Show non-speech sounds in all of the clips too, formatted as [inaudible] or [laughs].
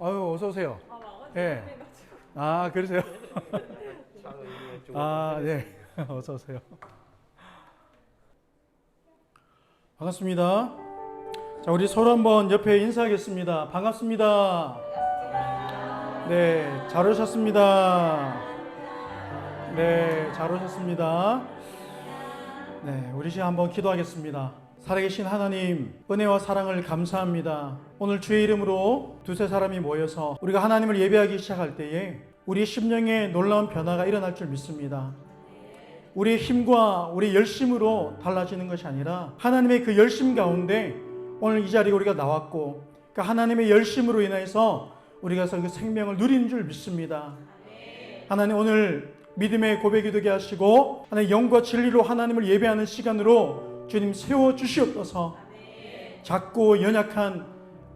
아유 어서 오세요. 예. 아 그러세요? [laughs] 아 네. [laughs] 어서 오세요. 반갑습니다. 자 우리 서로 한번 옆에 인사하겠습니다. 반갑습니다. 네 잘 오셨습니다. 네, 잘 오셨습니다. 네, 우리 시간 한번 기도하겠습니다. 살아계신 하나님, 은혜와 사랑을 감사합니다. 오늘 주의 이름으로 두세 사람이 모여서 우리가 하나님을 예배하기 시작할 때에 우리 심령에 놀라운 변화가 일어날 줄 믿습니다. 우리의 힘과 우리의 열심으로 달라지는 것이 아니라 하나님의 그 열심 가운데 오늘 이 자리에 우리가 나왔고 그 하나님의 열심으로 인해서 우리가 그 생명을 누리는 줄 믿습니다. 하나님 오늘 믿음의 고백이 되게 하시고 하나님 영과 진리로 하나님을 예배하는 시간으로 주님 세워 주시옵소서. 작고 연약한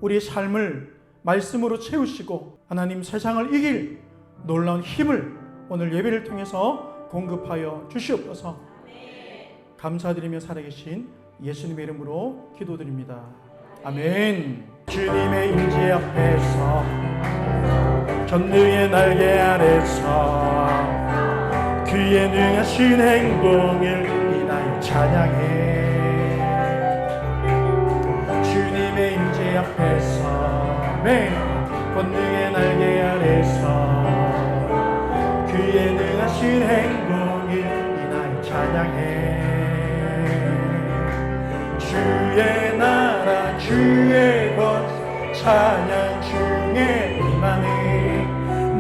우리의 삶을 말씀으로 채우시고 하나님 세상을 이길 놀라운 힘을 오늘 예배를 통해서 공급하여 주시옵소서. 감사드리며 살아계신 예수님의 이름으로 기도드립니다. 아멘. 주님의 임재 앞에서 전능의 날개 아래서 그의 능하신 행동을 인하여 찬양해 앞에서 네 권능의 날개 아래서 그의 능하신 행동을 인하여 찬양해. 주의 나라 주의 것 찬양 중에 임하네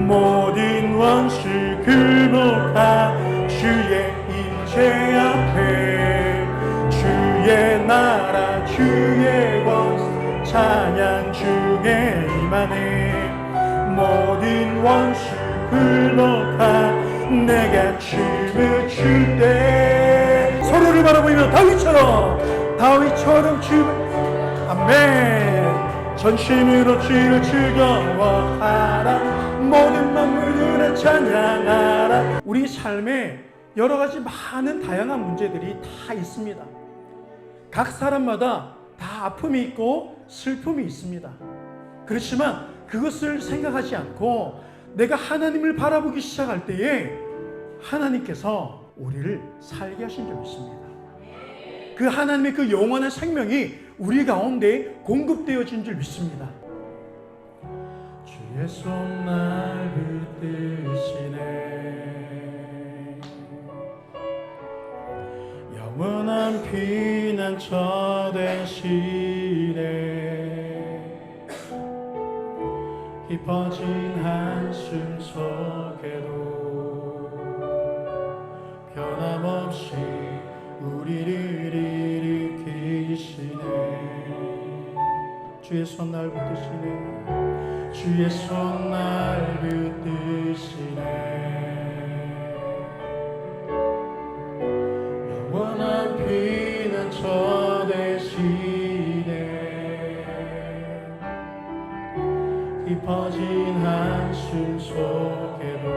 모든 원수 굴복한 주의 임재 찬양 중에 임하네. 모든 원수 굴복한 내가 춤을 출 때 서로를 바라보며 다윗처럼 다윗처럼 춤을. 아멘. 전심으로 주를 즐거워하라. 모든 만물들을 찬양하라. 우리 삶에 여러 가지 많은 다양한 문제들이 다 있습니다. 각 사람마다 다 아픔이 있고 슬픔이 있습니다. 그렇지만 그것을 생각하지 않고 내가 하나님을 바라보기 시작할 때에 하나님께서 우리를 살게 하신 줄 믿습니다. 그 하나님의 그 영원한 생명이 우리 가운데 공급되어진 줄 믿습니다. 주의 손날 붙드시네. 영원한 피난처 되시네 깊어진 한숨 속에도 변함없이 우리를 일으키시네. 주의 손 날 붙드시네. 주의 손 날 붙드시네 한숨 속에도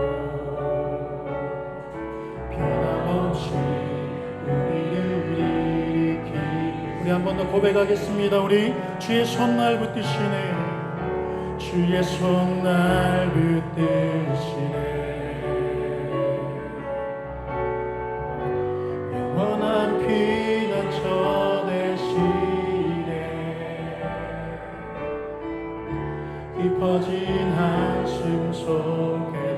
변함없이 우리 한 번 더 고백하겠습니다. 우리 주의 손날 붙드시네. 주의 손날 붙드시네. 깊어진 한숨 속에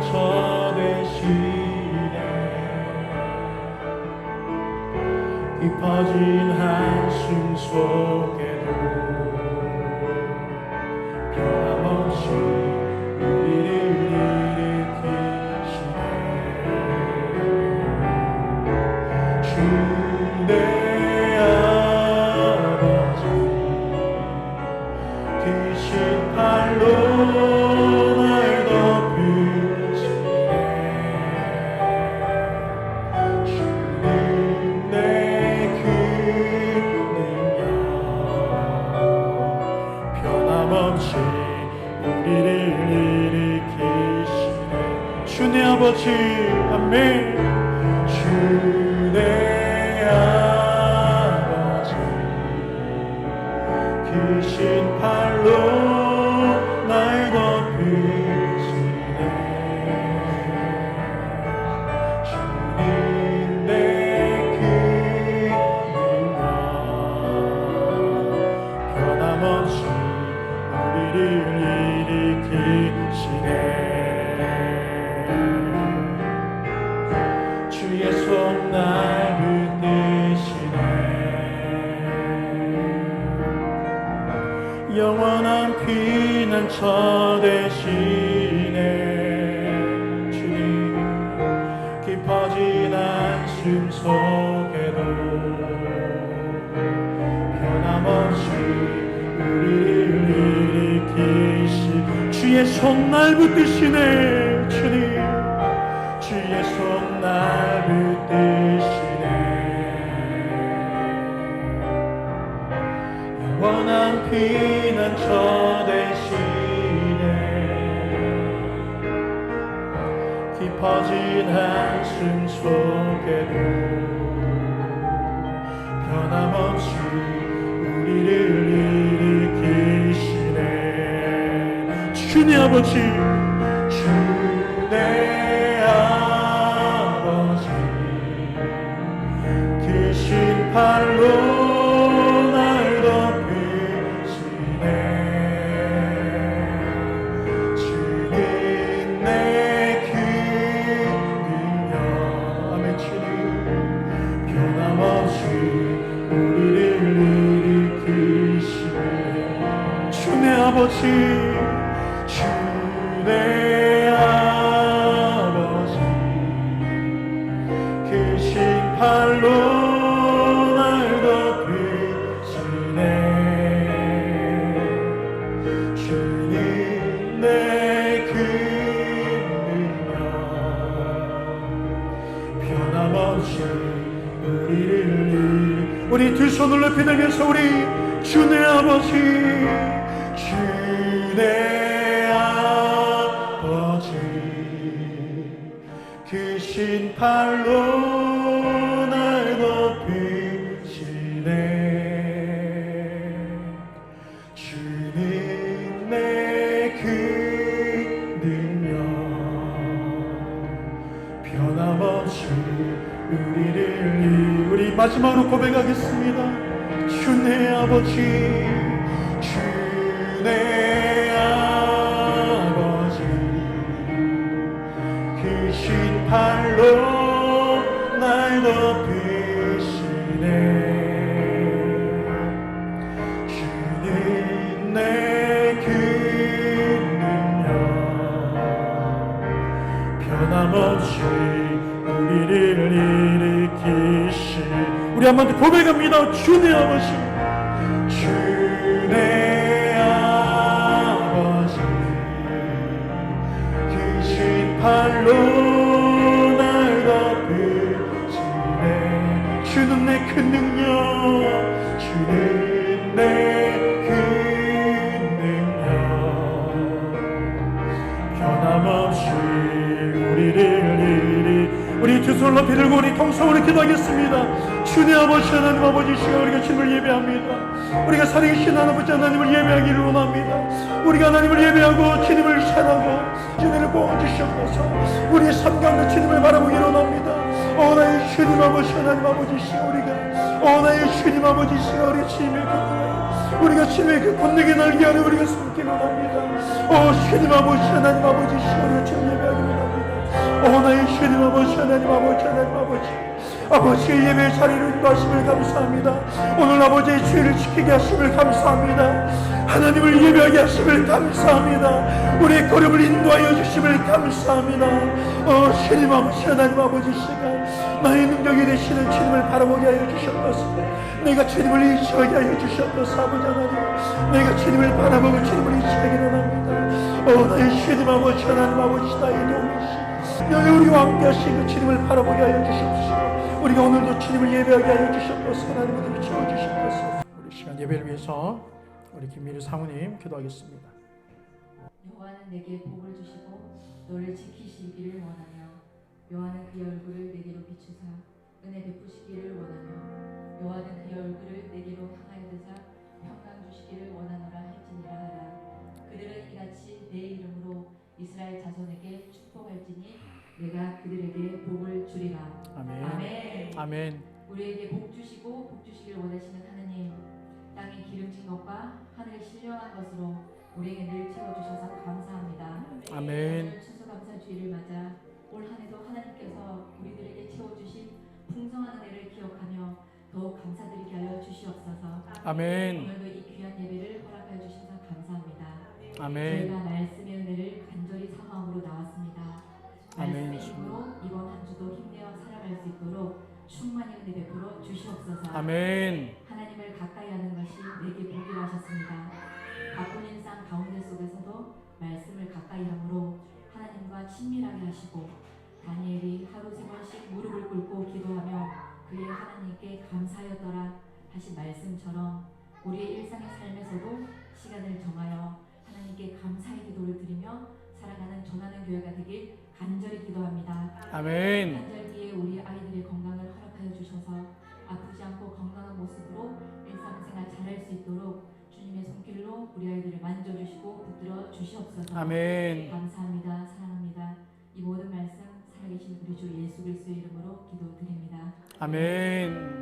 저 대신에 깊어진 한숨 속에도 변함없이 우리를 일으키시네. 주내 주내 아버지 아멘. 주내 아버지 귀신 팔로 날 덮으시네. 주님 내그 능력 변함없이 우리를 피난처 되시네 주님 깊어진 한숨 속에도 변함없이 우리를 일으키시 주의 손날 붙드시네 주님. 주의 손날 붙드시네. 영원한 피난처 깊어진 한숨 속에도 변함없이 우리를 일으키시네. 주님 아버지 들면서 우리 주내 아버지 주내 아버지 귀신 팔로 날 덮으시네. 주님 내그 능력 변함없이 우리를 이- 우리 마지막으로 고백하겠습니다 주내 아버지 주내 아버지. 귀신 팔로 날 덮으시네. 주님 내 그 능력 변함없이 우리를 일으키시 우리 한번더 고백합니다. 주내 아버지. 주내 아버지 귀신 팔로 날 덮으시네 주는 내 큰 능력 주는 내큰 능력. 변함없이 우리를 일이 우리 두 높이 들고 우리 통성으로 기도하겠습니다 주님 아버지 하나님 아버지 시간 우리가 주님을 예배합니다. 우리가 살아계신 하나님 하나님을 예배하기를 원합니다. 우리가 하나님을 예배하고 주님을 사랑하고 주님을 보아주시옵소서. 우리의 삶 가운데 주님을 바라보기를 원합니다. 오 나의 주님 아버지 하나님 아버지 시간 우리가 오 나의 주님 아버지 시간 우리 주님의 권능에 우리가 주님의 그 권능에 날게 하는 우리가 숨기를 원합니다. 오 주님 아버지 하나님 아버지 시간 우리가 주님 예배하기를 원합니다. 오 나의 주님 아버지 하나님 아버지 하나님 아버지 아버지의 예배 자리를 인도하심을 감사합니다. 오늘 아버지의 주의를 지키게 하심을 감사합니다. 하나님을 예배하게 하심을 감사합니다. 우리의 걸음을 인도하여 주심을 감사합니다. 어 주님 아버지 하나님 아버지 시간 나의 능력이 되시는 주님을 바라보게 하여 주셨소서. 내가 주님을 의지하게 하여 주셨소서 아버지 하나님. 내가 주님을 바라보고 주님을 의지하게 원합니다. 어 나의 주님 아버지 하나님 아버지 나의 도우시 여기 우리와 함께 하신 그 주님을 바라보게 하여 주십시오 우리가 오늘도 주님을 예배하게 하여 주셨소서. 하나님을 채워주셨소서. 우리 시간 예배를 위해서 우리 김미리 사모님 기도하겠습니다. 여호와는 내게 복을 주시고 너를 지키시기를 원하며 여호와는 그의 얼굴을 내게로 비추사 은혜 베푸시기를 원하며 여호와는 그의 얼굴을 내게로 향하여 드사 평강 주시기를 원하노라 할지니라 하라. 그들은 이같이 내 이름으로 이스라엘 자손에게 축복할지니 내가 그들에게 복을 주리라. 아멘. 아멘. 아멘. 우리에게 복 주시고 복 주시길 원하시는 하느님 땅이 기름진 것과 하늘이 신령한 것으로 우리에게 늘 채워 주셔서 감사합니다. 아멘. 오늘 추수감사주의를 맞아 올 한해도 하나님께서 우리들에게 채워 주신 풍성한 은혜를 기억하며 더욱 감사드리게 하여 주시옵소서. 아멘. 오늘도 이 귀한 예배를 허락하여 주셔서 감사합니다. 아멘. 저희가 말씀 말씀의 힘으로 이번 한 주도 힘내어 살아갈 수 있도록 충만히 은혜 베풀어 주시옵소서. 아멘 하나님을 가까이 하는 것이 내게 복이라 하셨습니다. 바쁜 일상 가운데 속에서도 말씀을 가까이 함으로 하나님과 친밀하게 하시고 다니엘이 하루 세 번씩 무릎을 꿇고 기도하며 그의 하나님께 감사하였더라 하신 말씀처럼 우리의 일상의 삶에서도 시간을 정하여 하나님께 감사의 기도를 드리며 살아가는 전하는 교회가 되길 간절히 기도합니다. 아멘. 간절기에 우리 아이들의 건강을 허락하여 주셔서 아프지 않고 건강한 모습으로 일상생활 잘할 수 있도록 주님의 손길로 우리 아이들을 만져주시고 붙들어 주시옵소서. 아멘. 감사합니다. 사랑합니다. 이 모든 말씀 살아계신 우리 주 예수 그리스도의 이름으로 기도드립니다. 아멘.